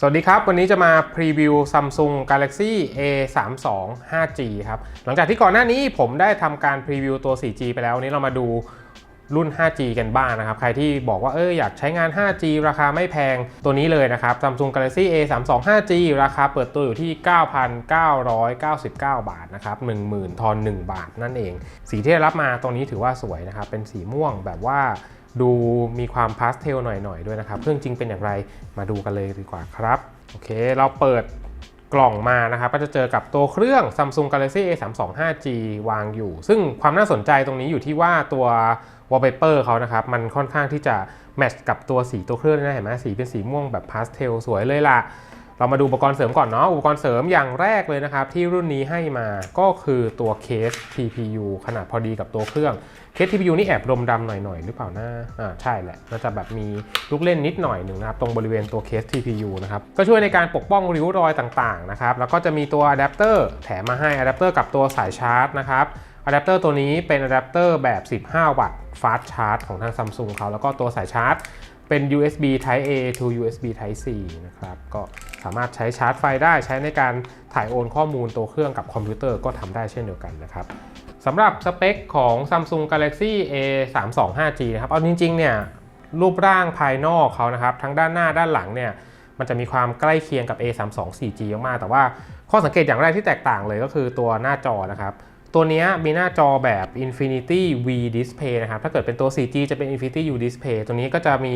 สวัสดีครับ วันนี้จะมาพรีวิว Samsung Galaxy A32 5G ครับ หลังจากที่ก่อนหน้านี้ผมได้ทำการพรีวิวตัว 4G ไปแล้ววันนี้เรามาดูรุ่น 5G กันบ้างนะครับ ใครที่บอกว่าเอออยากใช้งาน 5G ราคาไม่แพงตัวนี้เลยนะครับ Samsung Galaxy A32 5G ราคาเปิดตัวอยู่ที่ 9,999 บาทนะครับ 10,000 ทอน 1 บาทนั่นเอง สีที่ได้รับมาตรงนี้ถือว่าสวยนะครับ เป็นสีม่วงแบบว่า ดูมีความพาสเทลหน่อยๆด้วยนะครับเครื่องจริงเป็นอย่างไรมาดูกันเลยดีกว่าครับ โอเค เราเปิดกล่องมานะครับ ก็จะเจอกับตัวเครื่อง Samsung Galaxy A32 5G วางอยู่ ซึ่งความน่าสนใจตรงนี้อยู่ที่ว่าตัว wallpaper เขานะครับ มันค่อนข้างที่จะแมทช์กับตัวสีตัวเครื่องนะเห็นไหมสีเป็นสีม่วงแบบพาสเทลสวยเลยล่ะ เรามาดูอุปกรณ์เสริมก่อนเนาะอุปกรณ์เสริมอย่างแรกเลยนะครับ ที่รุ่นนี้ให้มาก็คือตัวเคส TPU ขนาดพอดีกับตัวเครื่องเคส TPU นี่แอบรมดำหน่อยๆ หรือเปล่านะอ่าใช่แหละน่าจะแบบมีลูกเล่นนิดหน่อยหนึ่งนะครับ ตรงบริเวณตัวเคส TPU นะครับ ก็ช่วยในการปกป้องริ้วรอยต่างๆนะครับ แล้วก็จะมีตัวอะแดปเตอร์แถมมาให้อะแดปเตอร์กับตัวสายชาร์จนะครับอะแดปเตอร์ตัวนี้เป็นอะแดปเตอร์แบบ 15 วัตต์ fast charge ของทาง Samsung เขาแล้วก็ตัวสายชาร์จ เป็น USB Type A to USB Type C นะครับ ก็สามารถใช้ชาร์จไฟได้ใช้ในการถ่ายโอนข้อมูลตัวเครื่องกับคอมพิวเตอร์ก็ทำได้เช่นเดียวกันนะครับสำหรับสเปคของ Samsung Galaxy A32 5G นะครับ เอาจริงๆ เนี่ย รูปร่างภายนอกเขานะครับ ทั้งด้านหน้าด้านหลังเนี่ย มันจะมีความใกล้เคียงกับ A32 4G มาก แต่ว่าข้อสังเกตอย่างแรกที่แตกต่างเลยก็คือตัวหน้าจอนะครับ ตัวนี้มีหน้าจอแบบ Infinity V Display นะครับ ถ้าเกิดเป็นตัว 4G จะเป็น Infinity U Display ตัวนี้ก็จะมี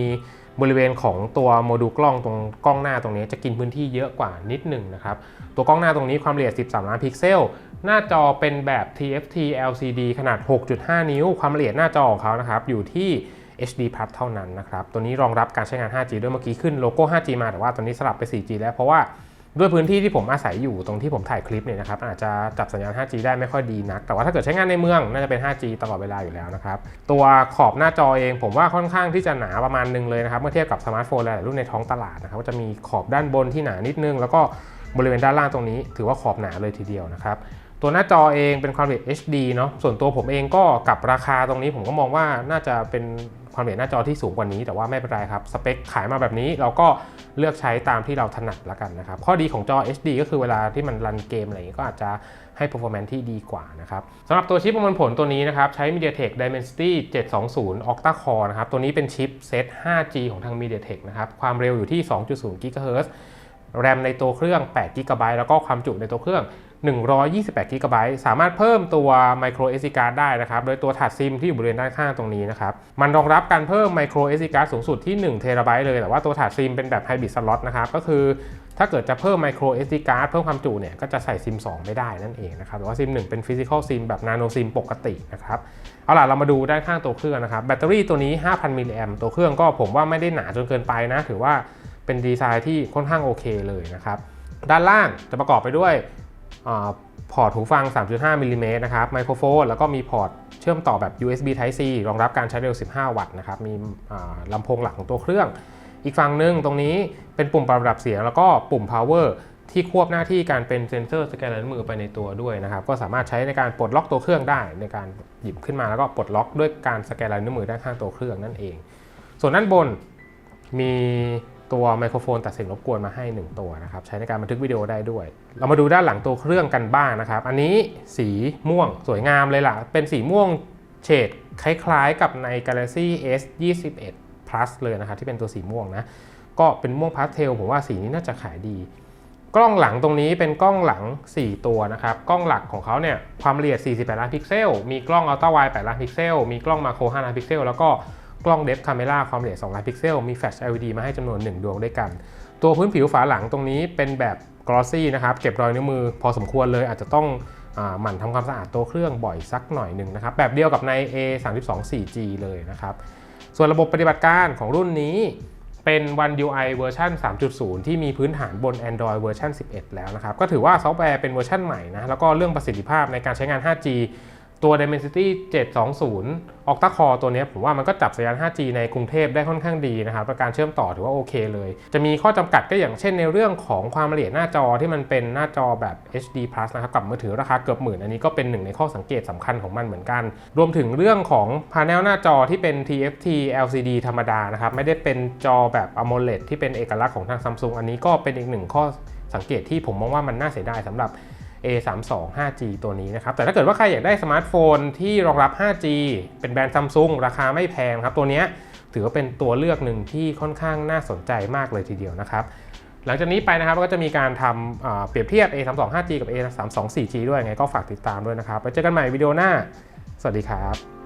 บริเวณของตัวโมดูลกล้องตรงกล้องหน้าตรงนี้จะกินพื้นที่เยอะกว่านิดหนึ่งนะครับ ตัวกล้องหน้าตรงนี้ความละเอียด 13 ล้านพิกเซล หน้าจอเป็นแบบ TFT LCD ขนาด 6.5 นิ้ว ความละเอียดหน้าจอของเขานะครับอยู่ที่ HD Plus เท่านั้นนะครับ ตัวนี้รองรับการใช้งาน 5G ด้วยเมื่อกี้ขึ้นโลโก้ 5G มาแต่ว่าตอนนี้สลับไป 4G แล้วเพราะว่า ด้วยพื้นที่ที่ผมอาศัยอยู่ตรงที่ผมถ่ายคลิปเนี่ยนะครับอาจจะจับสัญญาณ 5G ได้ไม่ค่อยดีนัก แต่ว่าถ้าเกิดใช้งานในเมืองน่าจะเป็น 5G ตลอดเวลาอยู่แล้วนะครับ ตัวขอบหน้าจอเองผมว่าค่อนข้างที่จะหนาประมาณนึงเลยนะครับเมื่อเทียบกับสมาร์ทโฟนหลายรุ่นในท้องตลาดนะครับก็จะมีขอบด้านบนที่หนานิดนึง แล้วก็บริเวณด้านล่างตรงนี้ ถือว่าขอบหนาเลยทีเดียวนะครับตัวหน้าจอเองเป็นความละเอียด HD เนาะส่วนตัวผมเองก็กับราคาตรงนี้ผมก็มองว่าน่าจะเป็น ความละเอียดหน้าจอที่สูงกว่านี้ แต่ว่าไม่เป็นไรครับ สเปคขายมาแบบนี้เราก็เลือกใช้ตามที่เราถนัดละกันนะครับ ข้อดีของจอ HD ก็คือเวลาที่มันรันเกมอะไรอย่างงี้ก็อาจจะให้ performance ที่ดีกว่านะครับสำหรับตัวชิปประมวลผลตัวนี้นะครับ ใช้ MediaTek Dimensity 720 Octa Core นะครับ ตัวนี้เป็นชิปเซต 5G ของทาง MediaTek นะครับ ความเร็วอยู่ที่ 2.0 GHz แรมในตัวเครื่อง8 g b แล้วก็ความจุในตัวเครื่อง 128 g b สามารถเพิ่มตัว micro SD card ได้นะครับ โดยตัวถาดซิมที่อยู่บริเวณด้านข้างตรงนี้นะครับ มันรองรับการเพิ่ม micro SD card สูงสุดที่1 t b เลย แต่ว่าตัวถาดซิมเป็นแบบ hybrid slot นะครับ ก็คือถ้าเกิดจะเพิ่ม micro SD card เพิ่มความจุเนี่ย ก็จะใส่ซิม 2 ไม่ได้นั่นเองนะครับ แต่ว่าซิม 1 เป็น physical sim แบบ nano sim ปกตินะครับ เอาล่ะ เรามาดูด้านข้างตัวเครื่องนะครับ แบตเตอรี่ตัวนี้ 5,000 มิลลิแอมตัวเครื่องก็ผมว่าไม่ได้หนาจนเกินไปนะ ถือว่าเป็นดีไซน์ที่ค่อนข้างโอเคเลยนะครับ ด้านล่างจะประกอบไปด้วย พอร์ตหูฟัง 3.5มิลลิเมตรนะครับ ไมโครโฟน แล้วก็มีพอร์ตเชื่อมต่อแบบ USB Type C รองรับการใช้เร็ว 15 วัตต์นะครับ มีลำโพงหลักของตัวเครื่อง อีกฝั่งหนึ่งตรงนี้เป็นปุ่มปรับระดับเสียง แล้วก็ปุ่ม power ที่ควบหน้าที่การเป็นเซนเซอร์สแกนลายนิ้วมือไปในตัวด้วยนะครับ ก็สามารถใช้ในการปลดล็อกตัวเครื่องได้ ในการหยิบขึ้นมาแล้วก็ปลดล็อกด้วยการสแกนลายนิ้วมือด้านข้างตัวเครื่องนั่นเอง ส่วนด้านบนมี ตัวไมโครโฟนตัดเสียงรบกวนมาให้ 1 ตัวนะครับ ใช้ในการบันทึกวิดีโอได้ด้วย เรามาดูด้านหลังตัวเครื่องกันบ้างนะครับ อันนี้สีม่วงสวยงามเลยล่ะ เป็นสีม่วงเฉดคล้ายๆ กับใน Galaxy S 21 Plus เลยนะครับ ที่เป็นตัวสีม่วงนะ ก็เป็นม่วงพาสเทลผมว่าสีนี้น่าจะขายดี กล้องหลังตรงนี้เป็นกล้องหลัง 4 ตัวนะครับ กล้องหลักของเขาเนี่ยความละเอียด 48 ล้านพิกเซล มีกล้องอัลตร้าไวด์8ล้านพิกเซล มีกล้องมาโคร5ล้านพิกเซล แล้วก็ กล้องเดฟคาเมราความละเอียด2ล้านพิกเซล มีแฟลช LED มาให้จำนวน 1 ดวงด้วยกัน ตัวพื้นผิวฝาหลังตรงนี้เป็นแบบกรอสซี่นะครับ เก็บรอยนิ้วมือพอสมควรเลยอาจจะต้องหมั่นทำความสะอาดตัวเครื่องบ่อยสักหน่อยหนึ่งนะครับ แบบเดียวกับใน A32 4G เลยนะครับ ส่วนระบบปฏิบัติการของรุ่นนี้เป็น One UI เวอร์ชัน3.0 ที่มีพื้นฐานบน Android เวอร์ชัน11 แล้วนะครับ ก็ถือว่าซอฟต์แวร์เป็นเวอร์ชันใหม่นะ แล้วก็เรื่องประสิทธิภาพในการใช้งาน 5G ตัว Dimensity 720 Octa Core ตัวนี้ผมว่ามันก็จับสัญญาณ 5G ในกรุงเทพได้ค่อนข้างดีนะครับและการเชื่อมต่อถือว่าโอเคเลย จะมีข้อจำกัดก็อย่างเช่นในเรื่องของความละเอียดหน้าจอที่มันเป็นหน้าจอแบบ HD Plus นะครับกับมือถือราคาเกือบหมื่น อันนี้ก็เป็นหนึ่งในข้อสังเกตสำคัญของมันเหมือนกัน รวมถึงเรื่องของพา n e l หน้าจอที่เป็น TFT LCD ธรรมดานะครับไม่ได้เป็นจอแบบ AMOLED ที่เป็นเอกลักษณ์ของทาง Samsung อันนี้ก็เป็นอีกหนึ่งข้อสังเกตที่ผมมองว่ามันน่าเสียดายสำหรับ A32 5G ตัวนี้นะครับ แต่ถ้าเกิดว่าใครอยากได้สมาร์ทโฟนที่รองรับ 5G เป็นแบรนด์ซัมซุงราคาไม่แพงครับ ตัวนี้ถือว่าเป็นตัวเลือกหนึ่งที่ค่อนข้างน่าสนใจมากเลยทีเดียวนะครับ หลังจากนี้ไปนะครับก็จะมีการทำเปรียบเทียบ A32 5G กับ A32 4G ด้วยไงก็ฝากติดตามด้วยนะครับไปเจอกันใหม่วิดีโอหน้า สวัสดีครับ